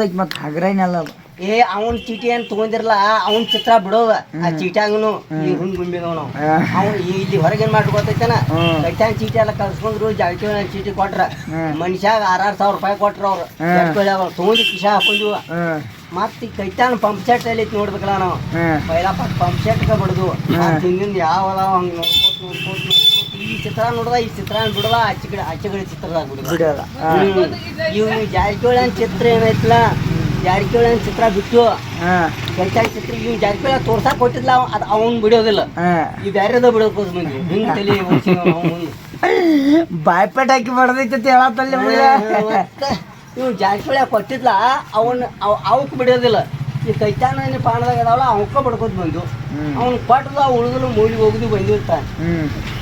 ಮತ್ ಹಗರೈನಲ್ಲ ಅದು. ಏ ಅವನ್ ಚೀಟಿ ಏನ್ ತಗೊಂಡಿರಲ್ಲ ಅವನ್ ಚಿತ್ರ ಬಿಡೋದ. ಆ ಚೀಟ್ಯಾಗನು ಈ ಹುಣ್ ಗುಂಬಿದವ ನಾವು ಅವ್ನು ಇಲ್ಲಿ ಹೊರಗೇನ್ ಮಾಡ್ಕೊತೈತನ. ಕೈತಾನ್ ಚೀಟಿ ಎಲ್ಲ ಕಲ್ಸ್ಕೊಂಡ್ರು ಜಾಗತಿ ಚೀಟಿ ಕೊಟ್ರ. ಮನುಷ್ಯಾಗ ಆರಾರು ಸಾವಿರ ರೂಪಾಯಿ ಕೊಟ್ರ ಅವ್ರು. ತಗೊಂಡು ಕಿಶ ಹಾಕೊಂಡಿವ. ಹ್ಮ್. ಮತ್ ಕೈತಾನ್ ಪಂಪ್ ಸೆಟ್ ಅಲ್ಲಿ ನೋಡ್ಬೇಕಲ್ಲ ನಾವು. ಪೈಲ ಪಂಪ್ ಸೆಟ್ ಬಿಡುದು. ತಿಂದಿಂದ ಯಾವ ಹಂಗ ನೋಡ್ಕೋತ ನೋಡ್ಕೋತ ನೋಡ್ಕೋತ ಈ ಚಿತ್ರ ನೋಡ್ದ ಈ ಚಿತ್ರ ಬಿಡದ ಆಚೆ ಕಡೆ ಆಚೆ ಕಡೆ ಚಿತ್ರದಾಗ ಬಿಡದ ಬಿಡಲ್ಲ ಇವ್ ಜಾರಕಿಹೊಳಿ ಅಂತ ಚಿತ್ರ ಏನೈತಲ್ಲ ಜಾರಕಿಹೊಳಿ ಅಂತ ಚಿತ್ರ ಬಿಟ್ಟು ಹಾ. ಚಿತ್ರ ಇವ್ ಜಾರಕಿಹೊಳಿ ತೋರ್ಸಾಕ್ ಕೊಟ್ಟಿದ್ಲ ಅವ ಅದ್ ಅವ್ನ್ ಬಿಡೋದಿಲ್ಲ. ಹಾ. ಈ ಬ್ಯಾರೆದ ಬಿಡೋಕೋಸ್ ಮಂದಿ. ಹಿಂಗ್ ತಲೆ ಓಡ್ಸಿವ ನಾವು ಮುಂದೆ. ಬಾಯ್ಪೇಟ್ ಹಾಕಿ ಬಡದೈತಿ ಹೇಳತ್ತಲ್ಲಿ ಮತ್ತೆ ಇವ್ ಜಾರಕಿಹೊಳಿ ಕೊಟ್ಟಿದ್ಲ ಅವನ್ ಅವ್ ಅವಕ್ ಬಿಡೋದಿಲ್ಲ. ಈ ಕೈತಾನ ಪಾಣದಾಗ ಅದಾವಲ್ಲ ಅವಕ್ಕ ಬಡ್ಕೋದ್ ಬಂದು ಹ್ಮ್. ಅವ್ನ್ ಕೊಟ್ಟದ ಉಳಿದ್ರು ಮೂಲಿಗೆ ಹೋಗುದು ಬಂದಿರ್ತಾನೆ ಹ್ಮ್. ಅವ್ನು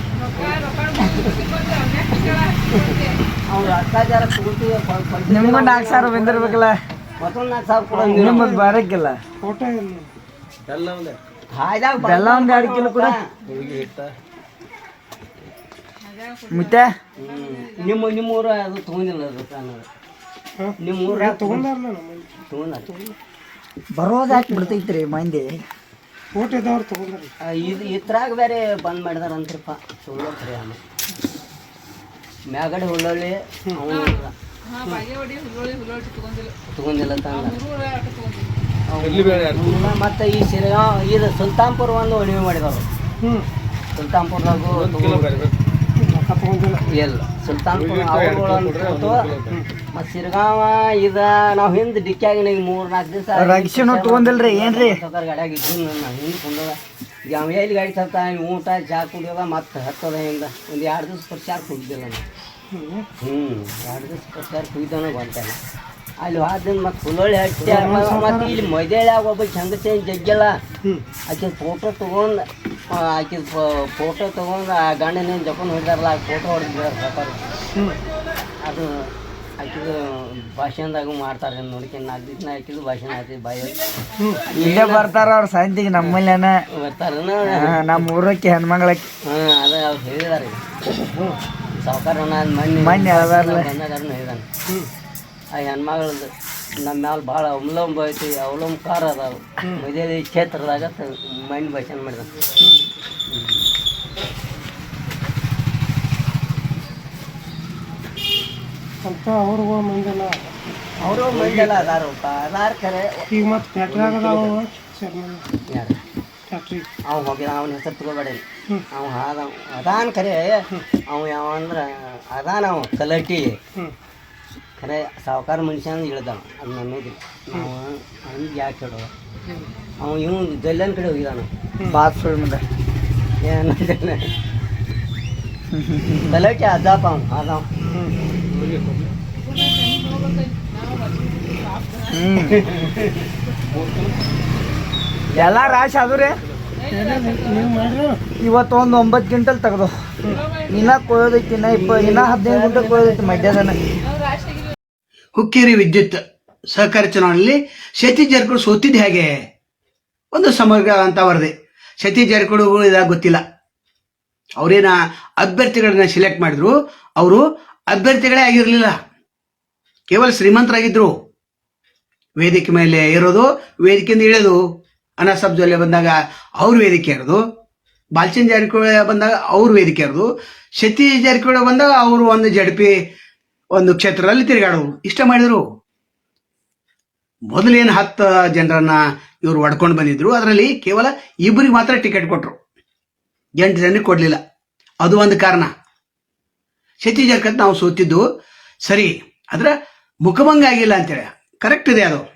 ನಿಮ್ಗೂ ನಾಲ್ಕು ಸಾವಿರ ಬಂದಿರ್ಬೇಕಲ್ಲ ನಿಮ್ಮದು ಬರಕ್ಕಿಲ್ಲ. ಬೆಲ್ಲ ಒಂದು. ಎರಡು ಕಿಲೋ ಕೂಡ. ಮತ್ತೆ? ನಿಮ್ಮ ನಿಮ್ಮ ನಿಮ್ಮೂರ ಅದು ತಗೊಂಡಿಲ್ಲ ನಿಮ್ಮೂರ ತಗೊಂಡ ಬರೋದು ಯಾಕೆ ಬಿಡ್ತೈತ್ರಿ ಮಂದಿ? ಆ, ಇದು ಇತ್ರಾಗ ಬೇರೆ ಬಂದ್ ಮಾಡಿದಾರಂತ್ರಪ್ಪ. ಸುಳ್ಳು ಖರೆ ಅಮ್ಮ ಮ್ಯಾಗಡೆ ಹುಳ್ಳೊಳ್ಳಿ ಅವನು ತಗೊಂಡಿಲ್ಲ. ತಂದ ಮತ್ತೆ ಈ ಸಿರಗಾಂವ್ ಇದು ಸುಲ್ತಾನ್ಪುರ ಒಂದು ಒಣಿವೆ ಮಾಡಿದವರು. ಸುಲ್ತಾನ್ಪುರದಾಗು ಇಲ್ಲ ಸುಲ್ತಾನ್ಪುರ ಅವ್ರುಗಳು ಮತ್ತು ಇದ ನಾವು ಹಿಂದೆ ಮೂರು ನಾಲ್ಕು ಎಲ್ಲಿ ಗಾಡಿ ಊಟ ಚಾ ಕುಡಿಯೋದ ಮತ್ತೆ ಹತ್ತದ ಹಿಂದ ಒಂದು ಎರಡು ದಿವಸ ಪ್ರಚಾರ ಕುಡಿದಿಲ್ಲ ನಾನು ಎರಡು ದಿವಸ ಪ್ರಚಾರ ಕುಡಿದವನ ಬಂತಲ್ಲ ಅಲ್ಲಿ ಹೋದಿಂದ ಮತ್ತೆ ಹುಲ್ಲೊಳ್ಳಿ ಹಟ್ಟಿ ಮತ್ತೆ ಇಲ್ಲಿ ಹೆಂಗಸೆ ಜಗ್ಗಲ್ಲ ಆಕೆ ಫೋಟೋ ತೊಗೊಂಡು ಆಕೆ ಫೋಟೋ ತೊಗೊಂಡು ಆ ಗಂಡನ ಜಪನ್ ಹೊಡಿದಾರಲ್ಲ ಆ ಫೋಟೋ ಹೊಡೆದಿದ್ದಾರೆ ಸರ್ಕಾರ ಅದು ಆಕಿದು ಭಾಷಣದಾಗ ಮಾಡ್ತಾರೆ ನೋಡ್ಕೊಂಡು ನಾಲ್ಕು ದಿನ ಆಕಿದು ಭಾಷಣ ಆಯ್ತು ಬಾಯಿ ಇಲ್ಲೇ ಬರ್ತಾರ ಅವ್ರ ಸಾಯಂತಿಗೆ ನಮ್ಮಲ್ಲೇನ? ಬರ್ತಾರ ನಮ್ಮ ಊರಕ್ಕೆ ಹೆಣ್ಮಗಳಕ್ಕೆ ಹಾಂ ಅದ ಅವ್ರು ಹೇಳಿದಾರೆ. ಸಾವುಕಾರ ನಾನು ಮಣ್ಣು. ಬಂದಾಗಾರನು ಹೇಳಿದಾನೆ. ಆ ಹೆಣ್ಮಗಳದ್ದು ನಮ್ಮ ಮ್ಯಾಲ ಭಾಳ ಅವಲಂಬ ಐತಿ ಅವಲಂಬಕಾರ ಅದಾವ. ಮದುವೆ ಕ್ಷೇತ್ರದಾಗ ಮೈಂಡ್ ಭಾಷಣ ಮಾಡಿದ ಅಂತ ಅವ್ರಿಗೂ ಮಂದಿಲ್ಲ ಅವರು ಮಂಡೆಲ್ಲ ಅದಾರಪ್ಪ ಅದಾರ ಖರೆ ಈಗ ಮತ್ತೆ ಫ್ಯಾಕ್ಟ್ರಿಯಾಗ ಅದಾವ ಯಾರು? ಅವ ಹೋಗಿ ಅವನ ಹೆಸರು ತಗೋಬೇಡ ಅವ ಆದ ಅದಾನ ಕರೆ. ಅವ ಯಾವ ಅಂದ್ರೆ ಅದಾನ ಅವ ಕಲಟಿ. ಖರೆ ಸಾವುಕಾರ ಮನುಷ್ಯ ಅಂದ್ರೆ ಹೇಳ್ದಾವ. ಅದು ನನ್ನೋದಿಲ್ಲ ನಾವು ಅವ್ನಿಗೆ ಯಾಕೆ ಹೇಳೋ ಅವ ಇವನು ಗಲ್ಲನ ಕಡೆ ಹೋಗಿದಾನ. ಬಾತ್ ಸುಳ್ಳು ಮುಂದೆ. ಏನಂತಾನೆ ಕಲಟಿ ಅದಪ್ಪ ಅವ ಅದಾವ. ಎಲ್ಲ ರಾಶಿ ಆದ್ರೆ ರೀ. ಇವತ್ತು ಒಂದು ಒಂಬತ್ತು ಕ್ವಿಂಟಲ್ ತೆಗ್ದು. ಇನ್ನ ಕೊಯ್ಯೋದೈತಿ ಇನ್ನ ಇಪ್ಪ ಇನ್ನ ಹದಿನೈದು ಕ್ವಿಂಟಲ್ ಕೊಯ್ಯೋದೈತಿ ಮಧ್ಯಾಹ್ನ ಹುಕ್ಕೇರಿ ವಿದ್ಯುತ್ ಸಹಕಾರಿ ಚುನಾವಣೆಯಲ್ಲಿ ಸತೀಶ್ ಜಾರಕಿಹೊಳಿ ಸೋತಿದ್ದು ಹೇಗೆ? ಒಂದು ಸಮಗ್ರ ಅಂತ ವರದಿ. ಸತೀಶ್ ಜಾರಕಿಹೊಳಿ ಇದಾಗ ಗೊತ್ತಿಲ್ಲ. ಅವರೇನ ಅಭ್ಯರ್ಥಿಗಳನ್ನ ಸಿಲೆಕ್ಟ್ ಮಾಡಿದ್ರು. ಅವರು ಅಭ್ಯರ್ಥಿಗಳೇ ಆಗಿರಲಿಲ್ಲ. ಕೇವಲ ಶ್ರೀಮಂತರಾಗಿದ್ರು. ವೇದಿಕೆ ಮೇಲೆ ಇರೋದು ವೇದಿಕೆಯಿಂದ ಇಳಿದು ಅನಸಬ್ ಬಂದಾಗ ಅವ್ರ ವೇದಿಕೆ ಇರೋದು. ಬಾಲ್ಚಂದ್ ಜಾರಕಿಹೊಳಿ ಬಂದಾಗ ಅವ್ರ ವೇದಿಕೆ ಇರೋದು. ಸತೀಶ್ ಜಾರಕಿಹೊಳಿ ಬಂದಾಗ ಅವರು ಒಂದು ಜಡ್ಪಿ ಒಂದು ಕ್ಷೇತ್ರದಲ್ಲಿ ತಿರುಗಾಡುವು ಇಷ್ಟ ಮಾಡಿದರು. ಮೊದಲೇನು ಹತ್ತು ಜನರನ್ನ ಇವರು ಒಡ್ಕೊಂಡು ಬಂದಿದ್ರು, ಅದರಲ್ಲಿ ಕೇವಲ ಇಬ್ಬರಿಗೆ ಮಾತ್ರ ಟಿಕೆಟ್ ಕೊಟ್ಟರು ಎಂಟು ಜನಕ್ಕೆ ಕೊಡಲಿಲ್ಲ. ಅದು ಒಂದು ಕಾರಣ. ಶಚಿ ಜಾರಕಿಹೊಳಿ ನಾವು ಸೋತಿದ್ದು, ಸರಿ, ಆದ್ರೆ ಮುಖಭಂಗ ಆಗಿಲ್ಲ ಅಂತೇಳಿ. ಕರೆಕ್ಟ್ ಇದೆ ಅದು.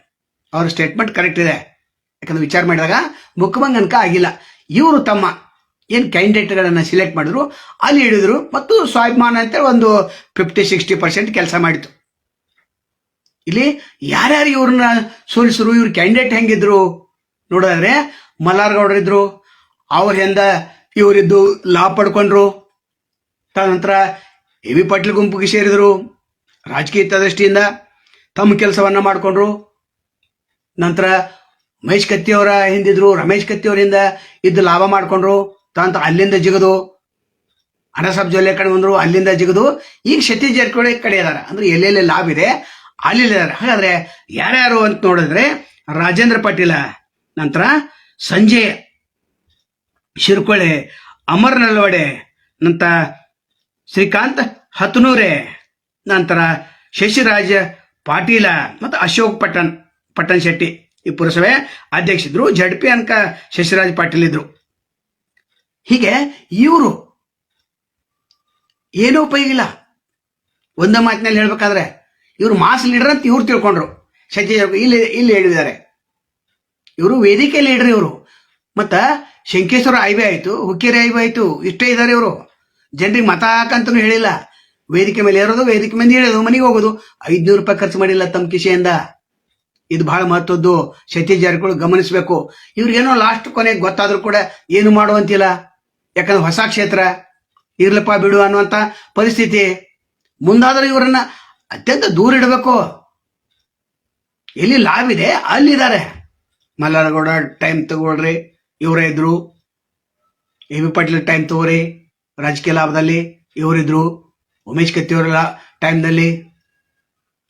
ಅವ್ರ ಸ್ಟೇಟ್ಮೆಂಟ್ ಕರೆಕ್ಟ್ ಇದೆ. ಯಾಕಂದ್ರೆ ವಿಚಾರ ಮಾಡಿದಾಗ ಮುಖಭಂಗ ಅನ್ಕ ಆಗಿಲ್ಲ. ಇವರು ತಮ್ಮ ಏನು ಕ್ಯಾಂಡಿಡೇಟ್ಗಳನ್ನು ಸಿಲೆಕ್ಟ್ ಮಾಡಿದ್ರು, ಅಲ್ಲಿ ಹಿಡಿದ್ರು ಮತ್ತು ಸ್ವಾಭಿಮಾನ ಅಂತ ಒಂದು ಫಿಫ್ಟಿ ಸಿಕ್ಸ್ಟಿ ಪರ್ಸೆಂಟ್ ಕೆಲಸ ಮಾಡಿತು ಇಲ್ಲಿ ಯಾರ್ಯಾರು ಇವ್ರನ್ನ ಸೋಲಿಸಿದ್ರು, ಇವ್ರ ಕ್ಯಾಂಡಿಡೇಟ್ ಹೆಂಗಿದ್ರು? ನೋಡಿದ್ರೆ ಅವ್ರ ಹಿಂದ ಇವರಿದ್ದು ಲಾಭ ಪಡ್ಕೊಂಡ್ರು, ತದನಂತರ ಎ ವಿ ಪಾಟೀಲ್ ಗುಂಪಿಗೆ ಸೇರಿದ್ರು, ರಾಜಕೀಯ ದೃಷ್ಟಿಯಿಂದ ತಮ್ಮ ಕೆಲಸವನ್ನ ಮಾಡಿಕೊಂಡ್ರು. ನಂತರ ಮಹೇಶ್ ಕತ್ತಿಯವರ ಹಿಂದಿದ್ರು, ರಮೇಶ್ ಕತ್ತಿಯವರಿಂದ ಇದ್ದು ಲಾಭ ಮಾಡಿಕೊಂಡ್ರು. ತದನಂತರ ಅಲ್ಲಿಂದ ಜಿಗದು. ಅನಸಬ್ ಜೊಲ್ಲೆ ಕಡೆ ಬಂದ್ರು, ಅಲ್ಲಿಂದ ಜಿಗದು. ಈಗ ಶತಿ ಜಾರಕಿಹೊಳಿ ಕಡೆ ಇದಾರೆ. ಅಂದ್ರೆ ಎಲ್ಲೆಲ್ಲಿ ಲಾಭ ಇದೆ ಅಲ್ಲಿದ್ದಾರೆ ಹಾಗಾದ್ರೆ ಯಾರ್ಯಾರು ಅಂತ ನೋಡಿದ್ರೆ ರಾಜೇಂದ್ರ ಪಾಟೀಲ, ನಂತರ ಸಂಜಯ್ ಶಿರ್ಕೊಳೆ, ಅಮರ್ ನಲ್ವಡೆ ನಂತರ ಶ್ರೀಕಾಂತ್ ಹತ್ನೂರೆ, ನಂತರ ಶಶಿರಾಜ ಪಾಟೀಲ ಮತ್ತು ಅಶೋಕ್ ಪಟ್ಟಣ್ ಪಟ್ಟಣ್ ಶೆಟ್ಟಿ ಈ ಪುರಸಭೆ ಅಧ್ಯಕ್ಷ ಇದ್ರು ಜಡ್ಪಿ ಅನ್ಕ ಶಶಿರಾಜ್ ಪಾಟೀಲ್ ಇದ್ರು. ಹೀಗೆ ಇವರು ಏನೂ ಉಪಯೋಗಿಲ್ಲ ಒಂದೇ ಮಾತಿನಲ್ಲಿ ಹೇಳ್ಬೇಕಾದ್ರೆ ಇವರು ಮಾಸ್ ಲೀಡರ್ ಅಂತ ಇವ್ರು ತಿಳ್ಕೊಂಡ್ರು. ಸಜ್ಜೆ ಇಲ್ಲಿ ಇಲ್ಲಿ ಹೇಳಿದ್ದಾರೆ. ಇವರು ವೇದಿಕೆ ಲೀಡರ್ ಇವರು. ಮತ್ತ ಶಂಕೇಶ್ವರ ಐಬಿ ಆಯಿತು, ಹುಕ್ಕೇರಿ ಐಬಿ ಆಯಿತು, ಇಷ್ಟೇ ಇದ್ದಾರೆ ಇವರು. ಜನರಿಗೆ ಮತ ಹಾಕಂತನೂ ಹೇಳಿಲ್ಲ. ವೇದಿಕೆ ಮೇಲೆ ಏರೋದು, ವೇದಿಕೆ ಮೇಲೆ ಹೇಳೋದು ಮನೆಗೆ ಹೋಗೋದು. ಐದ್ನೂರು ರೂಪಾಯಿ ಖರ್ಚು ಮಾಡಿಲ್ಲ ತಮ್ಮ ಕಿಶೆಯಿಂದ. ಇದು ಬಹಳ ಮಹತ್ವದ್ದು. ಸತೀಶ್ ಜಾರಕಿಹೊಳಿ ಗಮನಿಸಬೇಕು. ಇವ್ರಿಗೇನೋ ಲಾಸ್ಟ್ ಕೊನೆಗೆ ಗೊತ್ತಾದ್ರೂ ಕೂಡ ಏನು ಮಾಡುವಂತಿಲ್ಲ. ಯಾಕಂದ್ರೆ ಹೊಸ ಕ್ಷೇತ್ರ ಇರ್ಲಪ್ಪ ಬಿಡು ಅನ್ನುವಂಥ ಪರಿಸ್ಥಿತಿ ಮುಂದಾದ್ರೆ ಇವರನ್ನ ಅತ್ಯಂತ ದೂರ ಇಡಬೇಕು. ಎಲ್ಲಿ ಲಾಭ ಇದೆ, ಅಲ್ಲಿದ್ದಾರೆ. ಮಲ್ಲಾರಗೌಡ ಟೈಮ್ ತಗೊಳ್ರಿ. ಇವರೇ ಇದ್ರು. ಎ ಬಿ ಪಾಟೀಲ್ ಟೈಮ್ ತಗೋರಿ. ರಾಜಕೀಯ ಲಾಭದಲ್ಲಿ ಇವರಿದ್ರು ಉಮೇಶ್ ಕತ್ತಿಯವರ ಟೈಮ್ದಲ್ಲಿ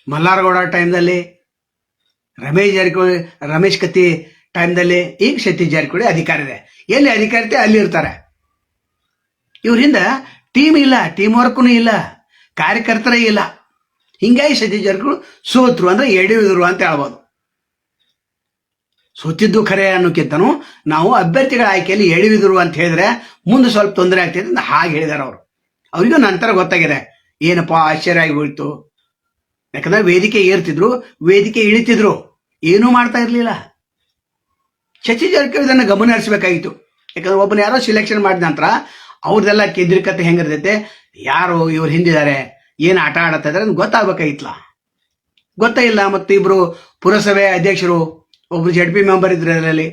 ಮಲ್ಲಾರಗೌಡ ಟೈಮ್ದಲ್ಲಿ ರಮೇಶ್ ಜಾರಕಿಹೊಳಿ, ರಮೇಶ್ ಕತ್ತಿ ಟೈಮ್ದಲ್ಲಿ ಈಗ ಸತೀಶ್ ಜಾರಕಿಹೊಳಿ ಅಧಿಕಾರ ಇದೆ. ಎಲ್ಲಿ ಅಧಿಕಾರ ಇದೆ, ಅಲ್ಲಿ ಇರ್ತಾರೆ. ಇವರಿಂದ ಟೀಮ್ ಇಲ್ಲ ಟೀಮ್ ವರ್ಕ್ನೂ ಇಲ್ಲ, ಕಾರ್ಯಕರ್ತರೇ ಇಲ್ಲ. ಹಿಂಗಾಗಿ ಸತೀಶ್ ಜಾರಕಿಹೊಳಿ ಸೋತ್ರು ಅಂದ್ರೆ ಎಡವಿದ್ರು ಅಂತ ಹೇಳ್ಬೋದು. ಸೋತಿದ್ದು ಖರೆ ಅನ್ನೋಕ್ಕಿಂತನೂ ನಾವು ಅಭ್ಯರ್ಥಿಗಳ ಆಯ್ಕೆಯಲ್ಲಿ ಎಳೆವಿದ್ರು ಅಂತ ಹೇಳಿದ್ರೆ ಮುಂದೆ ಸ್ವಲ್ಪ ತೊಂದರೆ ಆಗ್ತಿದೆ ಅಂತ ಹಾಗೆ ಹೇಳಿದಾರೆ ಅವರು. ಅವರಿಗೂ ನಂತರ ಗೊತ್ತಾಗಿದೆ, ಏನಪ್ಪ ಆಶ್ಚರ್ಯ ಆಗಿ ಹೋಯ್ತು. ಯಾಕಂದ್ರೆ ವೇದಿಕೆ ಏರ್ತಿದ್ರು, ವೇದಿಕೆ ಇಳಿತಿದ್ರು, ಏನೂ ಮಾಡ್ತಾ ಇರಲಿಲ್ಲ. ಶಶಿ ಜಾರಕಿಹೊಳಿ ಇದನ್ನು ಗಮನ ಹರಿಸಬೇಕಾಗಿತ್ತು. ಯಾಕಂದ್ರೆ ಒಬ್ಬನ ಯಾರೋ ಸಿಲೆಕ್ಷನ್ ಮಾಡಿದ ನಂತರ ಅವ್ರದ್ದೆಲ್ಲ ಕೆದ್ರಿಕತೆ ಹೆಂಗಿರ್ತೈತೆ? ಯಾರು ಇವ್ರು ಹಿಂದಿದ್ದಾರೆ? ಏನು ಆಟ ಆಡತ್ತಾ ಇದಾರೆ ಅಂತ ಗೊತ್ತಾಗ್ಬೇಕಾಗಿತ್ಲ ಗೊತ್ತೇ ಇಲ್ಲ, ಮತ್ತು ಇಬ್ರು ಪುರಸಭೆ ಅಧ್ಯಕ್ಷರು, ಒಬ್ರು ಜೆಡ್ ಪಿ ಮೆಂಬರ್ ಇದ್ರು ಅದರಲ್ಲಿ.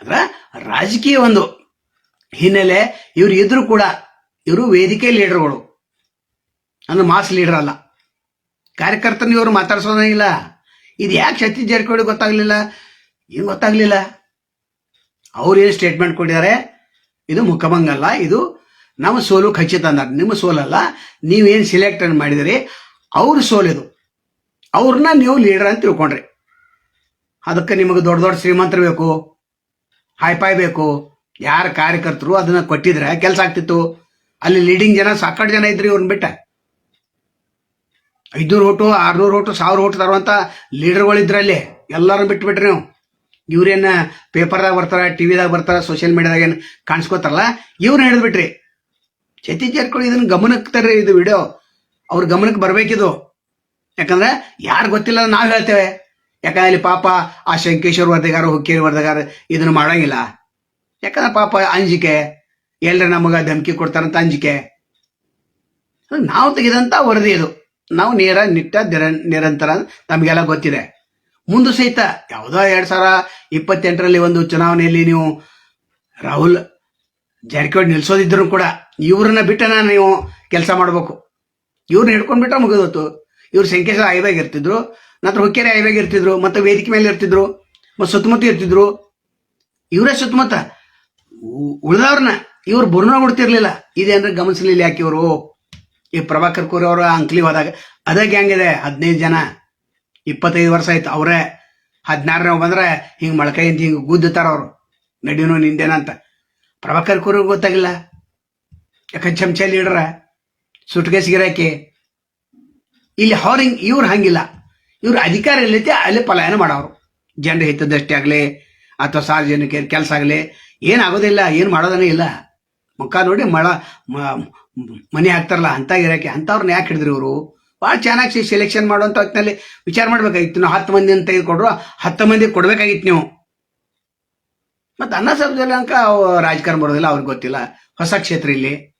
ಅಂದ್ರೆ ರಾಜಕೀಯ ಒಂದು ಹಿನ್ನೆಲೆ ಇವ್ರು ಇದ್ರು ಕೂಡ ಇವರು ವೇದಿಕೆ ಲೀಡರ್ಗಳು. ಅಂದ್ರೆ ಮಾಸ್ ಲೀಡರ್ ಅಲ್ಲ. ಕಾರ್ಯಕರ್ತನ ಇವರು ಮಾತಾಡ್ಸೋದೇ ಇಲ್ಲ. ಇದು ಯಾಕೆ ಸತೀಶ್ ಜಾರಕಿಹೊಳಿ ಗೊತ್ತಾಗ್ಲಿಲ್ಲ? ಏನು ಗೊತ್ತಾಗ್ಲಿಲ್ಲ? ಅವ್ರು ಏನು ಸ್ಟೇಟ್ಮೆಂಟ್ ಕೊಟ್ಟಿದ್ದಾರೆ? ಇದು ಮುಖಭಂಗಲ್ಲ, ಇದು ನಮ್ಮ ಸೋಲು ಖಚಿತ ಅಂದಾರ ನಿಮ್ಮ ಸೋಲಲ್ಲ, ನೀವೇನು ಸಿಲೆಕ್ಟ್ ಮಾಡಿದಿರಿ, ಅವ್ರ ಸೋಲಿದು ಅವ್ರನ್ನ ನೀವು ಲೀಡರ್ ಅಂತ ತಿಳ್ಕೊಂಡ್ರಿ. ಅದಕ್ಕೆ ನಿಮಗೆ ದೊಡ್ಡ ದೊಡ್ಡ ಶ್ರೀಮಂತರು ಬೇಕು ಹಾಯ್ಪಾಯ್ ಬೇಕು. ಯಾರ ಕಾರ್ಯಕರ್ತರು ಅದನ್ನ ಕೊಟ್ಟಿದ್ರೆ ಕೆಲಸ ಆಗ್ತಿತ್ತು. ಅಲ್ಲಿ ಲೀಡಿಂಗ್ ಜನ ಸಾಕಷ್ಟು ಜನ ಇದ್ರಿ ಇವ್ರನ್ನ ಬಿಟ್ಟ. ಐದ್ನೂರು ಓಟು, ಆರ್ನೂರು ಓಟು, ಸಾವಿರ ಓಟು ತರುವಂತ ಲೀಡರ್ಗಳಿದ್ರಲ್ಲಿ ಎಲ್ಲರನ್ನು ಎಲ್ಲರೂ ಬಿಟ್ಬಿಟ್ರಿ ನೀವು. ಇವ್ರೇನ ಪೇಪರ್ದಾಗ ಬರ್ತಾರ, ಟಿವಿದಾಗ ಬರ್ತಾರ ಸೋಷಿಯಲ್ ಮೀಡಿಯಾದಾಗ ಏನು ಕಾಣಿಸ್ಕೋತಾರಲ್ಲ ಇವ್ರನ್ನ ಹಿಡಿದ್ಬಿಟ್ರಿ. ಚತಿ ಜಾರ್ಕೊಳ್ಳಿ ಇದನ್ನ ಗಮನಕ್ಕೆ ಇದು ವಿಡಿಯೋ ಅವ್ರ ಗಮನಕ್ಕೆ ಬರಬೇಕಿದು. ಯಾಕಂದ್ರೆ ಯಾರು ಗೊತ್ತಿಲ್ಲ ನಾವು ಹೇಳ್ತೇವೆ. ಯಾಕಂದ್ರೆ ಅಲ್ಲಿ ಪಾಪ ಆ ಶಂಕೇಶ್ವರ ವರ್ಧಗಾರ, ಹುಕ್ಕೇರಿ ವರ್ಧಗಾರ ಇದನ್ನ ಮಾಡಂಗಿಲ್ಲ. ಯಾಕಂದ್ರೆ ಪಾಪ ಅಂಜಿಕೆ ಎಲ್ಲರ ನಮಗ ಧಮಕಿ ಕೊಡ್ತಾರಂತ ಅಂಜಿಕೆ. ನಾವು ತೆಗೆದಂತ ವರದಿ ಇದು. ನಾವು ನೇರ, ನಿಟ್ಟ, ನಿರ ನಿರಂತರ ನಮಗೆಲ್ಲ ಗೊತ್ತಿದೆ. ಮುಂದೆ ಸಹಿತ ಯಾವುದೋ ಎರಡ್ ಸಾವಿರ ಇಪ್ಪತ್ತೆಂಟರಲ್ಲಿ ಒಂದು ಚುನಾವಣೆಯಲ್ಲಿ ನೀವು ರಾಹುಲ್ ಜಾರಕಿಹೊಳಿ ನಿಲ್ಸೋದಿದ್ರು ಕೂಡ ಇವ್ರನ್ನ ಬಿಟ್ಟನ ನೀವು ಕೆಲಸ ಮಾಡಬೇಕು. ಇವ್ರನ್ನ ಹಿಡ್ಕೊಂಡ್ಬಿಟ್ರೆ ಮುಗಿದೋತು ಇವ್ರು ಸಂಕೇಶ ಆಯ್ದಾಗ ಇರ್ತಿದ್ರು, ನಂತರ ಹುಕ್ಕೇರಿ ಆಯ್ದಾಗ ಇರ್ತಿದ್ರು, ಮತ್ತೆ ವೇದಿಕೆ ಮೇಲೆ ಇರ್ತಿದ್ರು, ಮತ್ತೆ ಸುತ್ತಮುತ್ತ ಇರ್ತಿದ್ರು. ಇವರೇ ಸುತ್ತಮುತ್ತ ಉಳಿದವ್ರನ್ನ ಇವ್ರು ಬುರ್ನ ಹುಡ್ತಿರ್ಲಿಲ್ಲ. ಇದೇನ್ರ ಗಮನಿಸ್ಲಿಲ್ಲ ಯಾಕೆ ಇವರು? ಈ ಪ್ರಭಾಕರ್ ಕೋರಿ ಅವರ ಅಂಕ್ಲಿ ಹೋದಾಗ, ಅದೇ ಗ್ಯಾಂಗ್ ಇದೆ, ಹದಿನೈದು ಜನ. ಇಪ್ಪತ್ತೈದು ವರ್ಷ ಆಯ್ತು. ಅವರೇ ಹದಿನಾರನೇ ಬಂದ್ರೆ ಹಿಂಗೆ ಮೊಳಕೈ ಅಂತ ಹಿಂಗೆ ಗುದ್ದುತ್ತಾರ ಅವರು. ನಡೀನು ನಿಂದೇನ ಅಂತ. ಪ್ರಭಾಕರ್ ಕುರು ಗೊತ್ತಾಗಿಲ್ಲ. ಯಾಕ ಚಮಚ ಲೀಡ್ರ ಸುಟ್ಕೇಸ್ ಗಿರಾಕಿ ಇಲ್ಲಿ ಅವ್ರ ಹಿಂಗ್ ಇವ್ರು ಹಂಗಿಲ್ಲ. ಇವ್ರು ಅಧಿಕಾರ ಎಲ್ಲೈತೆ ಅಲ್ಲಿ ಪಲಾಯನ ಮಾಡೋರು. ಜನರ ಹಿತದಷ್ಟೇ ಆಗಲಿ, ಅಥವಾ ಸಾರ್ವಜನಿಕ ಕೆಲಸ ಆಗಲಿ ಏನಾಗೋದಿಲ್ಲ ಏನು ಮಾಡೋದನ್ನೇ ಇಲ್ಲ. ಮುಖ ನೋಡಿ ಮಳ ಮನೆ ಹಾಕ್ತಾರಲ್ಲ ಅಂತ ಗಿರಾಕಿ ಅಂಥವ್ರನ್ನ ಯಾಕೆ ಹಿಡಿದ್ರು ಇವರು? ಭಾಳ ಚೆನ್ನಾಗಿ ಸೆಲೆಕ್ಷನ್ ಮಾಡುವಂಥ ಹೊತ್ತಿನಲ್ಲಿ ವಿಚಾರ ಮಾಡ್ಬೇಕಾಗಿತ್ತು. ನಾವು ಹತ್ತು ಅಂತ ತೆಗೆದುಕೊಂಡ್ರು. ಹತ್ತು ಮಂದಿ ಕೊಡಬೇಕಾಗಿತ್ತು ನೀವು. ಮತ್ತು ಅನ್ನ ಸಬ್ಜೆಲ್ಲ ಅಂಕ ರಾಜಕಾರಣ ಬರೋದಿಲ್ಲ, ಅವ್ರಿಗೆ ಗೊತ್ತಿಲ್ಲ. ಹೊಸ ಕ್ಷೇತ್ರ ಇಲ್ಲಿ.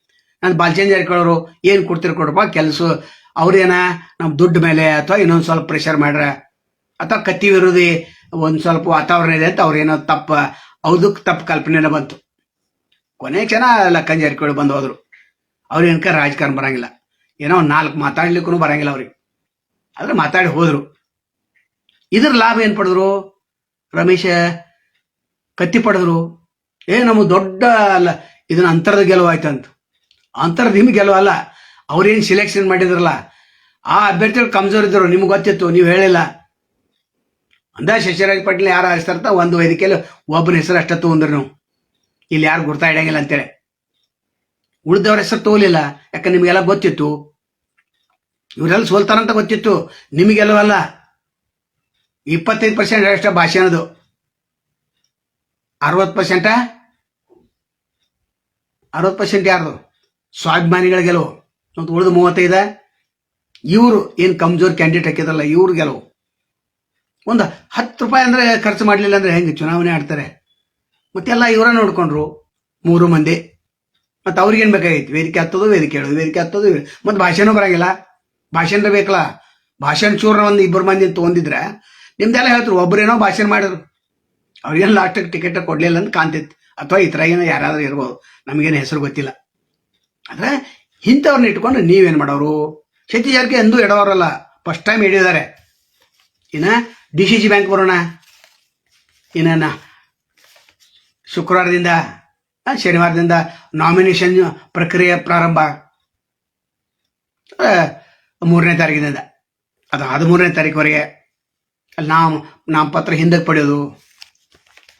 ನಾನು ಬಾಲ್ಚಂದ್ ಕೇಳೋರು ಏನು ಕೊಡ್ತೀರಿ ಕೊಡಪ್ಪ ಕೆಲಸ. ಅವ್ರೇನ ನಮ್ಮ ದುಡ್ಡು ಮೇಲೆ ಅಥವಾ ಇನ್ನೊಂದು ಸ್ವಲ್ಪ ಪ್ರೆಷರ್ ಮಾಡ್ರ. ಅಥವಾ ಕತ್ತಿ ವಿರೋಧಿ ಒಂದು ಸ್ವಲ್ಪ ವಾತಾವರಣ ಇದೆ ಅಂತ ಅವ್ರೇನೋ ತಪ್ಪು ಅವ್ದಕ್ಕೆ ತಪ್ಪು ಕಲ್ಪನೆನ ಬಂತು. ಕೊನೆ ಕ್ಷಣ ಲಕ್ಕನ್ ಜಾರಕಿಹೊಳಿ ಬಂದು ಹೋದರು. ಅವ್ರು ಏನಕ್ಕೆ ರಾಜಕಾರಣ ಬರಂಗಿಲ್ಲ. ಏನೋ ನಾಲ್ಕು ಮಾತಾಡ್ಲಿಕ್ಕೂ ಬರಂಗಿಲ್ಲ ಅವ್ರಿಗೆ. ಆದ್ರೆ ಮಾತಾಡಿ ಹೋದ್ರು. ಇದ್ರ ಲಾಭ ಏನ್ ಪಡೆದ್ರು? ರಮೇಶ, ಕತ್ತಿ ಪಡೆದ್ರು. ಏ ನಮ್ಮ ದೊಡ್ಡ ಅಲ್ಲ, ಇದನ್ನ ಅಂತರದ ಗೆಲುವು ಆಯ್ತಂತ. ಅಂತರದ ನಿಮ್ಗೆ ಗೆಲುವು ಅಲ್ಲ, ಅವ್ರೇನು ಸಿಲೆಕ್ಷನ್ ಮಾಡಿದ್ರಲ್ಲ, ಆ ಅಭ್ಯರ್ಥಿಗಳು ಕಮ್ಜೋರ್ ಇದ್ರು ನಿಮ್ಗೆ ಗೊತ್ತಿತ್ತು, ನೀವು ಹೇಳಿಲ್ಲ. ಅಂದ ಶಶಿರಾಜ್ ಪಾಟೀಲ್ ಯಾರು ಆರಿಸ್ತಾರಂತ ಒಂದು ವೇದಿಕೆಯಲ್ಲಿ ಒಬ್ಬನ ಹೆಸರು ಅಷ್ಟ ತಗೊಂಡ್ರು ನಾವು. ಇಲ್ಲಿ ಯಾರು ಗುರ್ತಾ ಇಡಂಗಿಲ್ಲ ಅಂತೇಳಿ. ಉಳಿದವ್ರ ಹೆಸರು ತೋಲಿಲ್ಲ ಯಾಕಂದ್ರೆ ನಿಮಗೆಲ್ಲ ಗೊತ್ತಿತ್ತು. ಇವರೆಲ್ಲ ಸೋಲ್ತಾರಂತ ಗೊತ್ತಿತ್ತು. ನಿಮಗೆಲ್ಲವಲ್ಲ ಇಪ್ಪತ್ತೈದು ಪರ್ಸೆಂಟ್ ಅಷ್ಟೇ ಭಾಷೆನದು ಅರವತ್ತು ಪರ್ಸೆಂಟ ಅರವತ್ತು ಪರ್ಸೆಂಟ್ ಯಾರ್ದು? ಸ್ವಾಭಿಮಾನಿಗಳ ಗೆಲುವು. ಮತ್ತು ಉಳಿದು ಮೂವತ್ತೈದ? ಇವರು ಏನು ಕಮ್ಜೋರ್ ಕ್ಯಾಂಡಿಡೇಟ್ ಹಾಕಿದ್ರಲ್ಲ, ಇವ್ರು ಗೆಲುವು. ಒಂದು ಹತ್ತು ರೂಪಾಯಿ ಅಂದರೆ ಖರ್ಚು ಮಾಡಲಿಲ್ಲ ಅಂದರೆ ಹೆಂಗೆ ಚುನಾವಣೆ ಆಡ್ತಾರೆ? ಮತ್ತೆಲ್ಲ ಇವರ ನೋಡ್ಕೊಂಡ್ರು, ಮೂರು ಮಂದಿ. ಮತ್ತು ಅವ್ರಿಗೇನು ಬೇಕಾಗಿತ್ತು? ವೇದಿಕೆ ಹತ್ತೋದು, ವೇದಿಕೆ ಹೇಳೋದು, ವೇದಿಕೆ ಹತ್ತೋದು ಮತ್ತು ಭಾಷೆನೂ ಬರಂಗಿಲ್ಲ. ಭಾಷಣ ಬೇಕಲ್ಲ? ಭಾಷಣ ಚೂರ ಒಂದು ಇಬ್ಬರು ಮಂದಿ ತೊಗೊಂಡಿದ್ರೆ ನಿಮ್ದೆಲ್ಲ ಹೇಳ್ತಾರೆ ಒಬ್ಬರೇನೋ ಭಾಷಣ ಮಾಡಿದ್ರು. ಅವ್ರಿಗೇನು ಲಾಸ್ಟಿಗೆ ಟಿಕೆಟ್ ಕೊಡಲಿಲ್ಲ ಅಂತ ಕಾಣ್ತಿತ್ತು. ಅಥವಾ ಈ ಥರ ಏನೋ ಯಾರಾದರೂ ಇರ್ಬೋದು. ನಮಗೇನು ಹೆಸರು ಗೊತ್ತಿಲ್ಲ. ಆದರೆ ಇಂಥವ್ರನ್ನ ಇಟ್ಕೊಂಡು ನೀವೇನು ಮಾಡೋರು? ಶೆಟ್ಟಿ ಜಾರಿಗೆ ಎಂದೂ ಇಡೋರಲ್ಲ ಫಸ್ಟ್ ಟೈಮ್ ಹಿಡಿದಾರೆ ಇನ್ನು ಡಿ ಸಿ ಜಿ ಬ್ಯಾಂಕ್ ಬರೋಣ. ಇನ್ನ ಶುಕ್ರವಾರದಿಂದ ಶನಿವಾರದಿಂದ ನಾಮಿನೇಷನ್ ಪ್ರಕ್ರಿಯೆ ಪ್ರಾರಂಭ. ಮೂರನೇ ತಾರೀಕಿನಿಂದ. ಅದು ಹದಿಮೂರನೇ ತಾರೀಕುವರೆಗೆ ಅಲ್ಲಿ ನಾಮ ನಾಮಪತ್ರ ಹಿಂದಕ್ಕೆ ಪಡೆಯೋದು.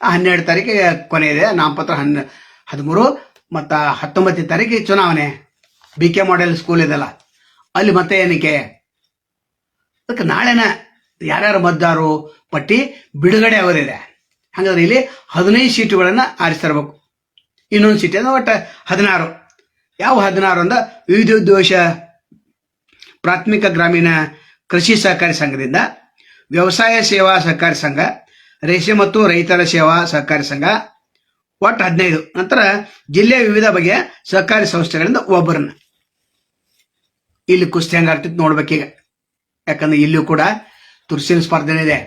ಹನ್ನೆರಡು ತಾರೀಕಿಗೆ ಕೊನೆ ಇದೆ. ನಾಮಪತ್ರ ಹನ್ನೆ ಹದಿಮೂರು ಮತ್ತು ಹತ್ತೊಂಬತ್ತನೇ ತಾರೀಕಿಗೆ ಚುನಾವಣೆ. ಬಿ ಕೆ ಮಾಡೆಲ್ ಸ್ಕೂಲ್ ಇದೆಲ್ಲ. ಅಲ್ಲಿ ಮತ್ತೆ ಏನಕ್ಕೆ? ಅದಕ್ಕೆ ನಾಳೆನ ಯಾರ್ಯಾರು ಮತದಾರರು ಪಟ್ಟಿ ಬಿಡುಗಡೆ ಆಗೋದಿದೆ. ಹಾಗಾದ್ರೆ ಇಲ್ಲಿ ಹದಿನೈದು ಸೀಟುಗಳನ್ನು ಆರಿಸ್ತಿರ್ಬೇಕು. ಇನ್ನೊಂದು ಸೀಟ್ ಒಟ್ಟು ಹದಿನಾರು. ಯಾವ ಹದಿನಾರು ಅಂದ ವಿವಿಧೋದ್ದೇಶ ಪ್ರಾಥಮಿಕ ಗ್ರಾಮೀಣ ಕೃಷಿ ಸಹಕಾರಿ ಸಂಘದಿಂದ, ವ್ಯವಸಾಯ ಸೇವಾ ಸಹಕಾರಿ ಸಂಘ ರೇಷೆ ಮತ್ತು ರೈತರ ಸೇವಾ ಸಹಕಾರಿ ಸಂಘ, ಒಟ್ಟು ಹದಿನೈದು. ನಂತರ ಜಿಲ್ಲೆಯ ವಿವಿಧ ಬಗೆಯ ಸಹಕಾರಿ ಸಂಸ್ಥೆಗಳಿಂದ ಒಬ್ಬರನ್ನ. ಇಲ್ಲಿ ಕುಸ್ತಿ ಹೆಂಗಾಗ್ತಿತ್ತು ನೋಡ್ಬೇಕೀಗ ಯಾಕಂದ್ರೆ ಇಲ್ಲಿಯೂ ಕೂಡ ತುರ್ಸಿನ ಸ್ಪರ್ಧೆನೇ ಇದೆ.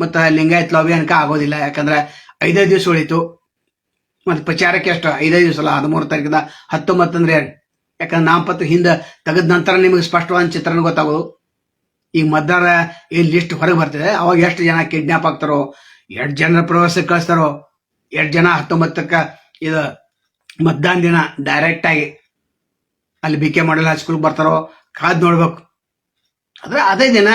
ಮತ್ತು ಲಿಂಗಾಯತ್ ಲಾಬಿ ಅನ್ಕ ಆಗೋದಿಲ್ಲ. ಯಾಕಂದ್ರೆ ಐದೈದು ದಿವಸ ಉಳಿತು. ಮತ್ತು ಪ್ರಚಾರಕ್ಕೆ ಎಷ್ಟು ಐದೈದು ದಿವಸ ಅಲ್ಲ ಹದಿಮೂರು ತಾರೀಕಿಂದ ಹತ್ತೊಂಬತ್ತು ಅಂದ್ರೆ ಯಾಕಂದ್ರೆ ನಾಮಪತ್ರ ಹಿಂದೆ ತೆಗೆದ ನಂತರ ನಿಮಗೆ ಸ್ಪಷ್ಟವಾದ ಚಿತ್ರಣ ಗೊತ್ತಾಗೋದು. ಈಗ ಮತದಾರ ಈ ಲಿಸ್ಟ್ ಹೊರಗೆ ಬರ್ತಿದೆ. ಅವಾಗ ಎಷ್ಟು ಜನ ಕಿಡ್ನಾಪ್ ಆಗ್ತಾರೋ ಎರಡು ಜನ ಪ್ರವಾಸಕ್ಕೆ ಕಳಿಸ್ತಾರೋ ಎರಡು ಜನ ಹತ್ತೊಂಬತ್ತಕ್ಕೆ ಇದು ಮತದಾನ ದಿನ ಡೈರೆಕ್ಟ್ ಆಗಿ ಅಲ್ಲಿ ಬಿ ಕೆ ಮಾಡಲ್ ಹೈಸ್ಕೂಲ್ ಬರ್ತಾರೋ, ಕಾದ್ ನೋಡ್ಬೇಕು. ಅಂದ್ರೆ ಅದೇ ದಿನ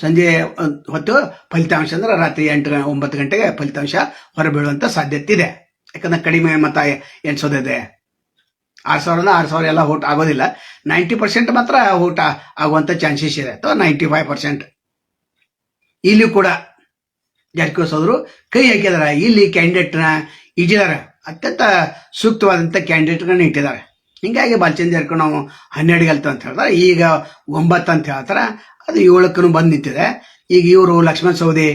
ಸಂಜೆ ಹೊತ್ತು ಫಲಿತಾಂಶ ಅಂದ್ರೆ ರಾತ್ರಿ ಎಂಟು ಒಂಬತ್ತು ಗಂಟೆಗೆ ಫಲಿತಾಂಶ ಹೊರಬೀಳುವಂಥ ಸಾಧ್ಯತೆ ಇದೆ. ಯಾಕಂದ್ರೆ ಕಡಿಮೆ ಮತ ಎಣಿಸೋದಿದೆ. ಆರು ಸಾವಿರನ ಆರು ಸಾವಿರ ಎಲ್ಲ ಓಟ್ ಆಗೋದಿಲ್ಲ. ನೈಂಟಿ ಪರ್ಸೆಂಟ್ ಮಾತ್ರ ಓಟ್ ಆಗುವಂಥ ಚಾನ್ಸಸ್ ಇದೆ. ಅಥವಾ ನೈಂಟಿ ಫೈವ್ ಪರ್ಸೆಂಟ್ ಇಲ್ಲಿ ಕೂಡ ಜಾರಕಿಹೊಳಿ ಸೋದರು ಕೈ ಹಾಕಿದಾರೆ ಇಲ್ಲಿ ಕ್ಯಾಂಡಿಡೇಟ್ನ ಇಟ್ಟಿದ್ದಾರೆ ಅತ್ಯಂತ ಸೂಕ್ತವಾದಂಥ ಕ್ಯಾಂಡಿಡೇಟ್ಗಳನ್ನ ಇಟ್ಟಿದ್ದಾರೆ. ಹಿಂಗಾಗಿ ಬಾಲಚಂದ್ರ ಜಾರಕಿಹೊಳಿ ನಾವು ಹನ್ನೆರಡು ಗೆಲ್ತು ಅಂತ ಹೇಳ್ತಾರೆ. ಈಗ ಒಂಬತ್ತು ಅಂತ ಹೇಳ್ತಾರೆ. ಅದು ಏಳಕ್ಕೂ ಬಂದು ನಿಂತಿದೆ. ಈಗ ಇವರು ಲಕ್ಷ್ಮಣ್ ಸೌದಿ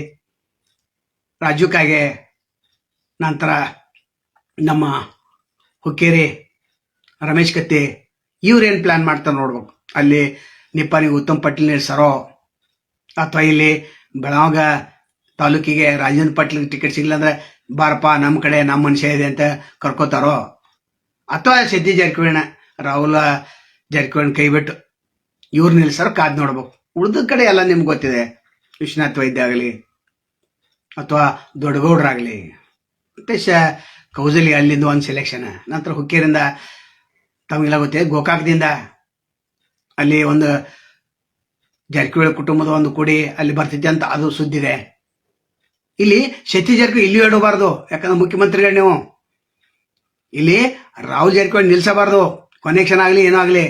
ರಾಜು ಕಾಗೆ, ನಂತರ ನಮ್ಮ ಹುಕ್ಕೇರಿ ರಮೇಶ್ ಕತ್ತಿ ಇವ್ರೇನು ಪ್ಲಾನ್ ಮಾಡ್ತಾರೆ ನೋಡ್ಬೇಕು. ಅಲ್ಲಿ ನಿಪ್ಪಾನಿಗೆ ಉತ್ತಮ್ ಪಟೇಲ್ ನಿಲ್ಸರೋ ಅಥವಾ ಇಲ್ಲಿ ಬೆಳಗಾಗ ತಾಲೂಕಿಗೆ ರಾಜೇಂದ್ರ ಪಾಟೀಲ್ ಟಿಕೆಟ್ ಸಿಗ್ಲಿಲ್ಲ ಅಂದ್ರೆ, ಬಾರಪ್ಪ ನಮ್ಮ ಕಡೆ ನಮ್ಮ ಮನುಷ್ಯ ಇದೆ ಅಂತ ಕರ್ಕೋತಾರೋ? ಅಥವಾ ಸಿದ್ದಿ ಜಾರಕಿಹೊಳಿನ, ರಾಹುಲ ಜಾರಕಿಹೊಳಿನ ಕೈ ಬಿಟ್ಟು ಇವ್ರು ನಿಲ್ಸರೋ ಕಾದ್ ನೋಡ್ಬೇಕು. ಉಳಿದ ಕಡೆ ಎಲ್ಲ ನಿಮ್ಗೆ ಗೊತ್ತಿದೆ, ವಿಶ್ವನಾಥ್ ವೈದ್ಯ ಆಗಲಿ, ಅಥವಾ ದೊಡ್ಡಗೌಡ್ರಾಗಲಿ ಮತ್ತೆ ಕೌಜಲಿ ಅಲ್ಲಿಂದ ಒಂದು ಸೆಲೆಕ್ಷನ್ ನಂತರ ಹುಕ್ಕೇರಿಂದ ತಮಗೆಲ್ಲ ಗೊತ್ತೇ ಗೋಕಾಕದಿಂದ ಅಲ್ಲಿ ಒಂದು ಜಾರಕಿಹೊಳಿ ಕುಟುಂಬದ ಒಂದು ಕುಡಿ ಅಲ್ಲಿ ಬರ್ತಿದ್ದೆ ಅಂತ ಅದು ಸುದ್ದಿದೆ. ಇಲ್ಲಿ ಶತಿ ಜರ್ಕಿ ಇಲ್ಲಿ ಇಡಬಾರ್ದು ಯಾಕಂದ್ರೆ ಮುಖ್ಯಮಂತ್ರಿಗಳು ನೀವು. ಇಲ್ಲಿ ರಾಹುಲ್ ಜಾರಕಿಹೊಳಿ ನಿಲ್ಸಬಾರ್ದು ಕೊನೆಕ್ಷನ್ ಆಗಲಿ, ಏನೋ ಆಗಲಿ.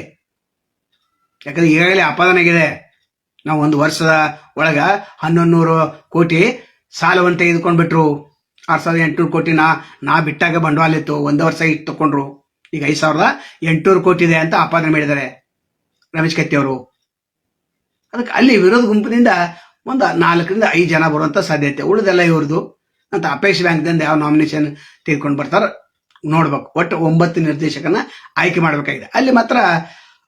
ಯಾಕಂದ್ರೆ ಈಗಾಗಲೇ ಅಪಾದನೆಗಿದೆ ನಾವು ಒಂದು ವರ್ಷದ ಒಳಗ ಹನ್ನೊಂದು ನೂರು ಕೋಟಿ ಸಾಲವನ್ನು ತೆಗೆದುಕೊಂಡ್ಬಿಟ್ರು. ಆರು ಸಾವಿರದ ಎಂಟುನೂರು ಕೋಟಿ ನಾ ನಾ ಬಿಟ್ಟಾಗ ಬಂಡವಾಳ ಇತ್ತು, ಒಂದು ವರ್ಷ ಇಟ್ಟು ತಗೊಂಡ್ರು ಈಗ ಐದು ಸಾವಿರದ ಎಂಟುನೂರು ಕೋಟಿ ಇದೆ ಅಂತ ಆಪಾದನೆ ಮಾಡಿದ್ದಾರೆ ರಮೇಶ್ ಕತ್ತಿ ಅವರು. ಅದಕ್ಕೆ ಅಲ್ಲಿ ವಿರೋಧ ಗುಂಪಿನಿಂದ ಒಂದು ನಾಲ್ಕರಿಂದ ಐದು ಜನ ಬರುವಂತ ಸಾಧ್ಯತೆ. ಉಳಿದೆಲ್ಲ ಇವ್ರದ್ದು. ಅಂತ ಅಪೇಕ್ಷ ಬ್ಯಾಂಕ್ದಿಂದ ಯಾವ ನಾಮಿನೇಷನ್ ತೆಗೆದುಕೊಂಡು ಬರ್ತಾರೆ ನೋಡ್ಬೇಕು. ಒಟ್ಟು ಒಂಬತ್ತು ನಿರ್ದೇಶಕನ ಆಯ್ಕೆ ಮಾಡಬೇಕಾಗಿದೆ. ಅಲ್ಲಿ ಮಾತ್ರ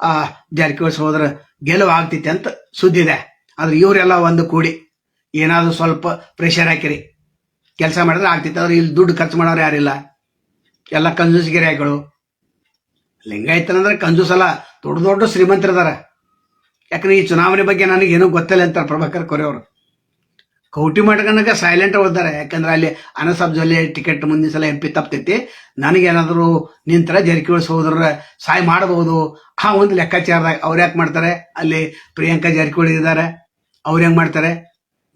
ಆ, ಜಾರಕಿಹೊಳಿ ಸಹೋದರ ಗೆಲುವು ಆಗ್ತೈತೆ ಅಂತ ಸುದ್ದಿದೆ ಆದ್ರೆ ಇವರೆಲ್ಲ ಒಂದು ಕೂಡಿ ಏನಾದರೂ ಸ್ವಲ್ಪ ಪ್ರೆಷರ್ ಹಾಕಿರಿ. ಕೆಲಸ ಮಾಡಿದ್ರೆ ಆಗ್ತಿತ್ತು. ಆದ್ರೆ ಇಲ್ಲಿ ದುಡ್ಡು ಖರ್ಚು ಮಾಡೋರು ಯಾರಿಲ್ಲ. ಎಲ್ಲ ಕಂಜೂಸ್ ಗಿರಿಯಾಗಳು ಲಿಂಗಾಯತನಂದ್ರೆ ಕಂಜೂಸಲ ದೊಡ್ಡ ದೊಡ್ಡ ಶ್ರೀಮಂತರಿದಾರ. ಯಾಕಂದ್ರೆ ಈ ಚುನಾವಣೆ ಬಗ್ಗೆ ನನಗೇನು ಗೊತ್ತಿಲ್ಲ ಅಂತಾರೆ ಪ್ರಭಾಕರ್ ಕೊರೆ ಅವರು ಕೌಟಿ ಮಾಡ್ಕೊಂಡಾಗ ಸೈಲೆಂಟ್ ಓದ್ತಾರೆ ಯಾಕಂದ್ರೆ ಅಲ್ಲಿ ಅನಸಬ್ಜಲ್ಲಿ ಟಿಕೆಟ್ ಮುಂದಿನ ಸಲ ಎಂ ಪಿ ತಪ್ತೈತಿ. ನನಗೇನಾದರೂ ನಿಂತರ ಜಾರಕಿಹೊಳಿ ಸಹೋದರರ ಸಹಾಯ ಮಾಡಬಹುದು ಆ ಒಂದು ಲೆಕ್ಕಾಚಾರದಾಗ ಅವ್ರು ಯಾಕೆ ಮಾಡ್ತಾರೆ? ಅಲ್ಲಿ ಪ್ರಿಯಾಂಕಾ ಜಾರಕಿಹೊಳಿ ಇದ್ದಾರೆ. ಅವ್ರು ಹೆಂಗೆ ಮಾಡ್ತಾರೆ?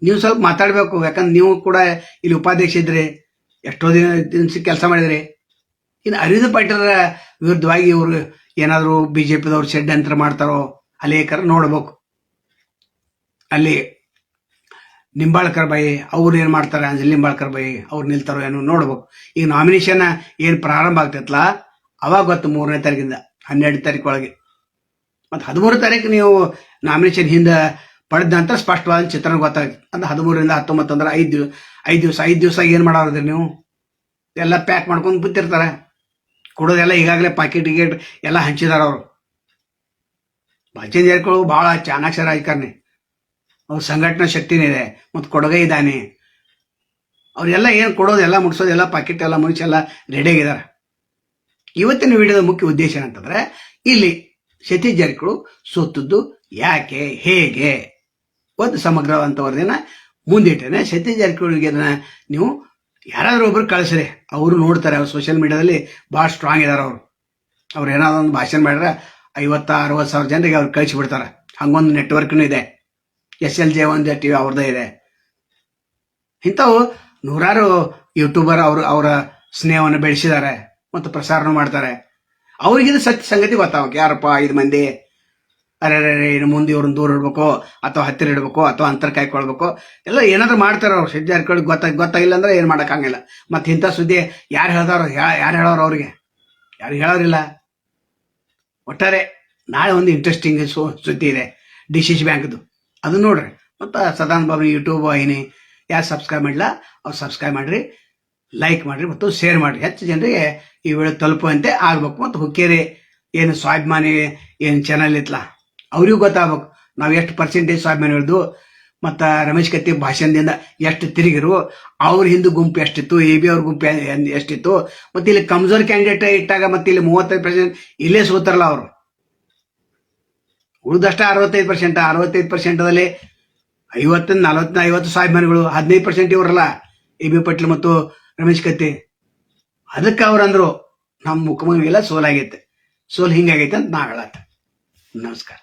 ನೀವು ಸ್ವಲ್ಪ ಮಾತಾಡಬೇಕು. ಯಾಕಂದ್ರೆ ನೀವು ಕೂಡ ಇಲ್ಲಿ ಉಪಾಧ್ಯಕ್ಷ ಇದ್ರಿ. ಎಷ್ಟೋ ದಿನ ದಿನಸಿ ಕೆಲಸ ಮಾಡಿದ್ರಿ. ಇನ್ನು ಅರವಿಂದ ಪಟ್ಟರ ವಿರುದ್ಧವಾಗಿ ಇವರು ಏನಾದರೂ ಬಿ ಜೆ ಪಿದವ್ರು ಷಡ್ಯಂತ್ರ ಮಾಡ್ತಾರೋ ಅಲೇಕರ ನೋಡ್ಬೇಕು. ಅಲ್ಲಿ ನಿಂಬಾಳ್ಕರ್ ಬಾಯಿ ಅವ್ರು ಏನು ಮಾಡ್ತಾರೆ, ಅಂಜಲಿ ನಿಂಬಾಳ್ಕರ್ ಬಾಯಿ ಅವ್ರು ನಿಲ್ತಾರೋ ಏನೋ ನೋಡ್ಬೇಕು. ಈಗ ನಾಮಿನೇಷನ್ ಏನು ಪ್ರಾರಂಭ ಆಗ್ತೈತಲ್ಲ ಅವಾಗ ಗೊತ್ತು ಮೂರನೇ ತಾರೀಕಿಂದ ಹನ್ನೆರಡು ತಾರೀಕು ಒಳಗೆ. ಮತ್ತು ಹದಿಮೂರು ತಾರೀಕು ನೀವು ನಾಮಿನೇಷನ್ ಹಿಂದೆ ಪಡೆದ ನಂತರ ಸ್ಪಷ್ಟವಾದ ಚಿತ್ರಣ ಗೊತ್ತಾಗುತ್ತೆ. ಅಂದ್ರೆ ಹದಿಮೂರರಿಂದ ಹತ್ತೊಂಬತ್ತು ಅಂದ್ರೆ ಐದು ಐದು ದಿವಸ ಐದು ದಿವಸ ಏನು ಮಾಡೋದ್ರಿ ನೀವು? ಎಲ್ಲ ಪ್ಯಾಕ್ ಮಾಡ್ಕೊಂಡು ಬಿತ್ತಿರ್ತಾರೆ ಕೊಡೋದೆಲ್ಲ ಈಗಾಗಲೇ ಪಾಕೆಟ್ ಗಿಕೆಟ್ ಎಲ್ಲ ಹಂಚಿದಾರ ಅವರು. ಭಾಜನ್ ಜಾರಕಿಹೊಳಿ ಭಾಳ ಚಾಣಾಕ್ಷ ರಾಜಕಾರಣಿ. ಅವ್ರ ಸಂಘಟನಾ ಶಕ್ತಿನಿದೆ, ಮತ್ತು ಕೊಡಗೈ ಇದ್ದಾನೆ. ಅವರೆಲ್ಲ ಏನು ಕೊಡೋದೆಲ್ಲ ಎಲ್ಲ ಪಾಕೆಟ್ ಎಲ್ಲ ಮುಗಿಸಿ ಎಲ್ಲ ರೆಡಿ ಆಗಿದ್ದಾರೆ ಇವತ್ತಿನ ವಿಡಿಯೋದ ಮುಖ್ಯ ಉದ್ದೇಶ ಏನಂತಂದ್ರೆ, ಇಲ್ಲಿ ಸತೀಶ್ ಜಾರಕಿಹೊಳಿ ಸೋತದ್ದು ಯಾಕೆ, ಹೇಗೆ? ಒಂದು ಸಮಗ್ರವಂತ ವರದಿನ ಮುಂದಿಟ್ಟೇನೆ ಸತೀಶ್ ಜಾರಕಿಹೊಳಿಗೆ ಅದನ್ನ ನೀವು ಯಾರಾದ್ರೂ ಒಬ್ರು ಕಳಿಸ್ರಿ. ಅವರು ನೋಡ್ತಾರೆ, ಅವ್ರು ಸೋಷಿಯಲ್ ಮೀಡಿಯಾದಲ್ಲಿ ಭಾಳ ಸ್ಟ್ರಾಂಗ್ ಇದ್ದಾರೆ ಅವರು. ಅವ್ರು ಏನಾದ್ರು ಒಂದು ಭಾಷಣ ಮಾಡಿದ್ರೆ ಐವತ್ತ ಅರವತ್ತು ಸಾವಿರ ಜನರಿಗೆ ಅವ್ರು ಕಳಿಸಿ ಬಿಡ್ತಾರೆ ಹಂಗೊಂದು ನೆಟ್ವರ್ಕ್ನು ಇದೆ. ಎಸ್ ಎಲ್ ಜೆ ಒಂದು ಟಿ ವಿ ಅವ್ರದ್ದೇ ಇದೆ. ಇಂಥವು ನೂರಾರು ಯೂಟ್ಯೂಬರ್ ಅವರು ಅವರ ಸ್ನೇಹವನ್ನು ಬೆಳೆಸಿದ್ದಾರೆ ಮತ್ತು ಪ್ರಸಾರನೂ ಮಾಡ್ತಾರೆ. ಅವ್ರಿಗಿದು ಸತ್ಯ ಸಂಗತಿ ಗೊತ್ತಾವಕ್ಕೆ ಯಾರಪ್ಪ ಐದು ಮಂದಿ ಅರೆ ಇನ್ನು ಮುಂದೆ ಇವ್ರನ್ನ ದೂರ ಇಡ್ಬೇಕು, ಅಥವಾ ಹತ್ತಿರ ಇಡಬೇಕು, ಅಥವಾ ಅಂತರ ಕಾಯ್ಕೊಳ್ಬೇಕು. ಎಲ್ಲ ಏನಾದ್ರು ಮಾಡ್ತಾರೆ ಅವ್ರು. ಸಿದ್ಧ ಗೊತ್ತಾ ಗೊತ್ತಾಗ ಗೊತ್ತಾಗಿಲ್ಲ ಅಂದ್ರೆ ಏನು ಮಾಡೋಕ್ಕಾಗಿಲ್ಲ ಮತ್ತು ಇಂಥ ಸುದ್ದಿ ಯಾರು ಹೇಳ್ದಾರ ಯಾರು ಹೇಳೋರು ಅವ್ರಿಗೆ? ಯಾರು ಹೇಳೋರಿಲ್ಲ. ಒಟ್ಟಾರೆ ನಾಳೆ ಒಂದು ಇಂಟ್ರೆಸ್ಟಿಂಗ್ ಸು, ಸುದ್ದಿ ಇದೆ. ಡಿಸಿಸ್ ಬ್ಯಾಂಕ್ದು. ಅದು ನೋಡ್ರಿ. ಮತ್ತು ಸದಾನಂದ ಬಾಬು ಯೂಟ್ಯೂಬ್ ವಾಹಿನಿ ಯಾರು ಸಬ್ಸ್ಕ್ರೈಬ್ ಮಾಡಿಲ್ಲ ಅವ್ರು ಸಬ್ಸ್ಕ್ರೈಬ್ ಮಾಡಿರಿ ಲೈಕ್ ಮಾಡಿರಿ, ಮತ್ತು ಶೇರ್ ಮಾಡಿರಿ. ಹೆಚ್ಚು ಜನರಿಗೆ ಈ ವೇಳೆ ತಲುಪುವಂತೆ ಆಗ್ಬೇಕು. ಮತ್ತು ಹುಕ್ಕೇರಿ, ಏನು ಸ್ವಾಭಿಮಾನಿ, ಏನು ಚಾನಲ್ ಇತ್ತಲ್ಲ ಅವ್ರಿಗೂ ಗೊತ್ತಾಗ್ಬೇಕು. ನಾವು ಎಷ್ಟು ಪರ್ಸೆಂಟೇಜ್ ಸ್ವಾಭಿಮಾನಿ ಹಿಡಿದು ಮತ್ತು ರಮೇಶ್ ಕತ್ತಿ ಭಾಷಣದಿಂದ ಎಷ್ಟು ತಿರುಗಿರು ಅವ್ರ ಹಿಂದೂ ಗುಂಪು ಎಷ್ಟಿತ್ತು ಎ ಬಿ ಅವ್ರ ಗುಂಪು ಎಷ್ಟಿತ್ತು, ಮತ್ತು ಇಲ್ಲಿ ಕಮ್ಜೋರ್ ಕ್ಯಾಂಡಿಡೇಟ್ ಇಟ್ಟಾಗ ಮತ್ತೆ ಇಲ್ಲಿ ಮೂವತ್ತೈದು ಪರ್ಸೆಂಟ್ ಇಲ್ಲೇ ಸೋತಾರಲ್ಲ ಅವರು. ಉಳಿದಷ್ಟ ಅರವತ್ತೈದು ಪರ್ಸೆಂಟ್ ಅರವತ್ತೈದು ಪರ್ಸೆಂಟದಲ್ಲಿ ಐವತ್ತು, ನಲವತ್ತ, ಐವತ್ತು ಸ್ವಾಭಿಮಾನಿಗಳು, ಹದಿನೈದು ಪರ್ಸೆಂಟ್ ಇವರಲ್ಲ ಎ ಬಿ ಪಟ್ಲ್ ಮತ್ತು ರಮೇಶ್ ಕತ್ತಿ. ಅದಕ್ಕೆ ಅವ್ರಂದ್ರು ನಮ್ಮ ಮುಖಮಿಗೆಲ್ಲ ಸೋಲಾಗೈತೆ. ಸೋಲ್ ಹಿಂಗಾಗೈತೆ ಅಂತ ನಾ ಹೇಳತ್ತೆ. ನಮಸ್ಕಾರ.